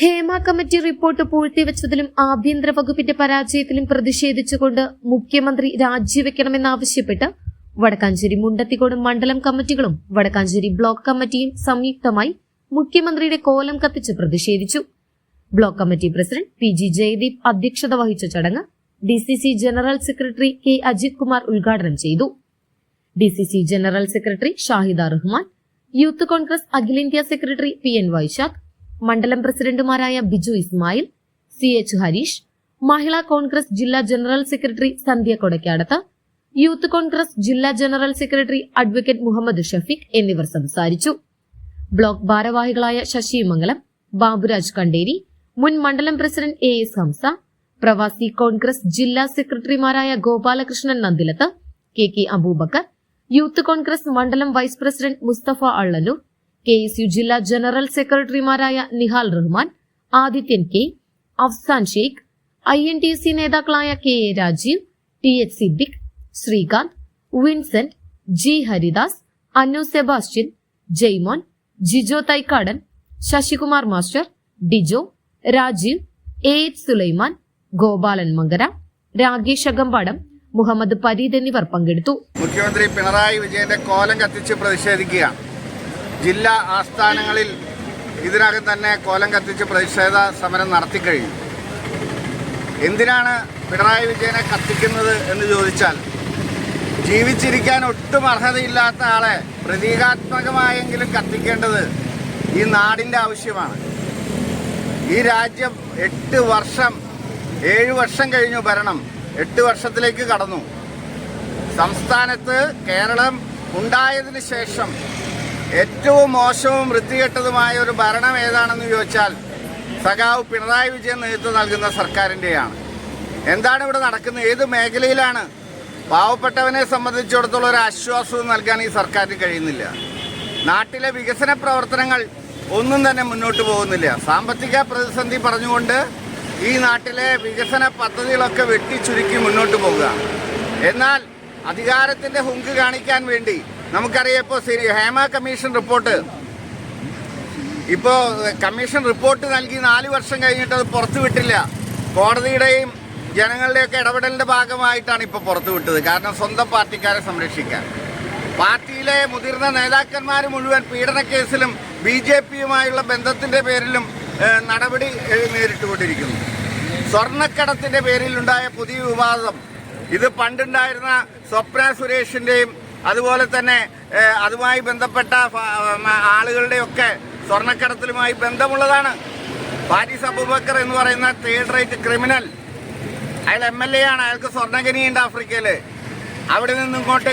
Hema committee report പൂഴ്ത്തിവെച്ചതിലും ആഭ്യന്തര വകുപ്പിന്റെ പരാജയത്തിലും പ്രതിഷേധിച്ചുകൊണ്ട് മുഖ്യമന്ത്രി രാജിവെക്കണമെന്നാവശ്യപ്പെട്ട് വടക്കാഞ്ചേരി മുണ്ടത്തിക്കോട് മണ്ഡലം കമ്മിറ്റികളും വടക്കാഞ്ചേരി ബ്ലോക്ക് കമ്മിറ്റിയും സംയുക്തമായി മുഖ്യമന്ത്രിയുടെ കോലം കത്തിച്ച് പ്രതിഷേധിച്ചു. Block committee president P G Jayadeep അധ്യക്ഷത വഹിച്ച ചടങ്ങ് D C C general secretary K Ajith Kumar ഉദ്ഘാടനം ചെയ്തു. D C C general secretary Shahida Rahman youth Congress അഖിലേന്ത്യാ സെക്രട്ടറി പി എൻ വൈശാഖ് മണ്ഡലം പ്രസിഡന്റുമാരായ Biju Ismail C H Harish Mahila Congress ജില്ലാ general secretary Sandhya Kodakkadath youth Congress ജില്ലാ general secretary advocate Muhammad Shafeeq എന്നിവർ സംസാരിച്ചു. Block ഭാരവാഹികളായ ശശിമംഗലം ബാബുരാജ് കണ്ടേരി മുൻ മണ്ഡലം പ്രസിഡന്റ് എ എസ് ഹംസ പ്രവാസി കോൺഗ്രസ് ജില്ലാ സെക്രട്ടറിമാരായ Gopalakrishnan Nandilath K K Abubakar youth Congress മണ്ഡലം vice president Musthafa Allannur K S U ജില്ലാ ജനറൽ സെക്രട്ടറിമാരായ Nihal Rahman Adithyan K Afsan Sheikh I N T C നേതാക്കളായ K A Rajeev T H Siddique Sreekanth Vincent G Haridas Annu Sebastian Jaimon Jijo Thaikkadan Sasikumar master Dijo Rajeev A H Sulaiman Gopalan Mankara Rakesh Akampadam Muhammad Pareed എന്നിവർ പങ്കെടുത്തു. മുഖ്യമന്ത്രി പിണറായി വിജയന്റെ കോലം കത്തിച്ച് പ്രതിഷേധിക്കുകയാണ്. ജില്ലാ ആസ്ഥാനങ്ങളിൽ ഇതിനകം തന്നെ കോലം കത്തിച്ച് പ്രതിഷേധ സമരം നടത്തിക്കഴിഞ്ഞു എന്തിനാണ് പിണറായി വിജയനെ കത്തിക്കുന്നത് എന്ന് ചോദിച്ചാൽ ജീവിച്ചിരിക്കാൻ ഒട്ടും അർഹതയില്ലാത്ത ആളെ പ്രതീകാത്മകമായെങ്കിലും കത്തിക്കേണ്ടത് ഈ നാടിന്റെ ആവശ്യമാണ്. ഈ രാജ്യം എട്ട് വർഷം ഏഴ് വർഷം കഴിഞ്ഞു ഭരണം എട്ട് വർഷത്തിലേക്ക് കടന്നു. സംസ്ഥാനത്ത് കേരളം ഉണ്ടായതിന് ശേഷം ഏറ്റവും മോശവും വൃത്തികെട്ടതുമായ ഒരു ഭരണം ഏതാണെന്ന് ചോദിച്ചാൽ സഖാവ് പിണറായി വിജയൻ നേതൃത്വം നൽകുന്ന സർക്കാരിന്റെയാണ്. എന്താണ് ഇവിടെ നടക്കുന്നത്? ഏത് മേഖലയിലാണ്? പാവപ്പെട്ടവനെ സംബന്ധിച്ചിടത്തോളം ഒരു ആശ്വാസവും നൽകാൻ ഈ സർക്കാരിന് കഴിയുന്നില്ല. നാട്ടിലെ വികസന പ്രവർത്തനങ്ങൾ ഒന്നും തന്നെ മുന്നോട്ട് പോകുന്നില്ല. സാമ്പത്തിക പ്രതിസന്ധി പറഞ്ഞുകൊണ്ട് ഈ നാട്ടിലെ വികസന പദ്ധതികളൊക്കെ വെട്ടിച്ചുരുക്കി മുന്നോട്ട് പോകുക എന്നാൽ അധികാരത്തിന്റെ ഹുങ്ക് കാണിക്കാൻ വേണ്ടി നമുക്കറിയാം ഇപ്പോൾ ഹേമ കമ്മീഷൻ റിപ്പോർട്ട്. ഇപ്പോൾ കമ്മീഷൻ റിപ്പോർട്ട് നൽകി നാല് വർഷം കഴിഞ്ഞിട്ട് അത് പുറത്തുവിട്ടില്ല കോടതിയുടെയും ജനങ്ങളുടെയൊക്കെ ഇടപെടലിന്റെ ഭാഗമായിട്ടാണ് ഇപ്പോൾ പുറത്തുവിട്ടത് കാരണം സ്വന്തം പാർട്ടിക്കാരെ സംരക്ഷിക്കാൻ. പാർട്ടിയിലെ മുതിർന്ന നേതാക്കന്മാർ മുഴുവൻ പീഡന കേസിലും ബി ജെ പിയുമായുള്ള ബന്ധത്തിന്റെ പേരിലും നടപടി നേരിട്ടുകൊണ്ടിരിക്കുന്നു. സ്വർണക്കടത്തിന്റെ പേരിലുണ്ടായ പുതിയ വിവാദം. ഇത് പണ്ടുണ്ടായിരുന്ന സ്വപ്ന സുരേഷിന്റെയും അതുപോലെ തന്നെ അതുമായി ബന്ധപ്പെട്ട ആളുകളുടെയൊക്കെ സ്വർണക്കടത്തിലുമായി ബന്ധമുള്ളതാണ്. ഫാരിസ് അബൂബക്കർ എന്ന് പറയുന്ന തേർഡ് റേറ്റ് ക്രിമിനൽ. അയാൾ എം എൽ എ ആണ്. അയാൾക്ക് സ്വർണഖനിയുണ്ട് ആഫ്രിക്കയിൽ അവിടെ നിന്ന് ഇങ്ങോട്ട്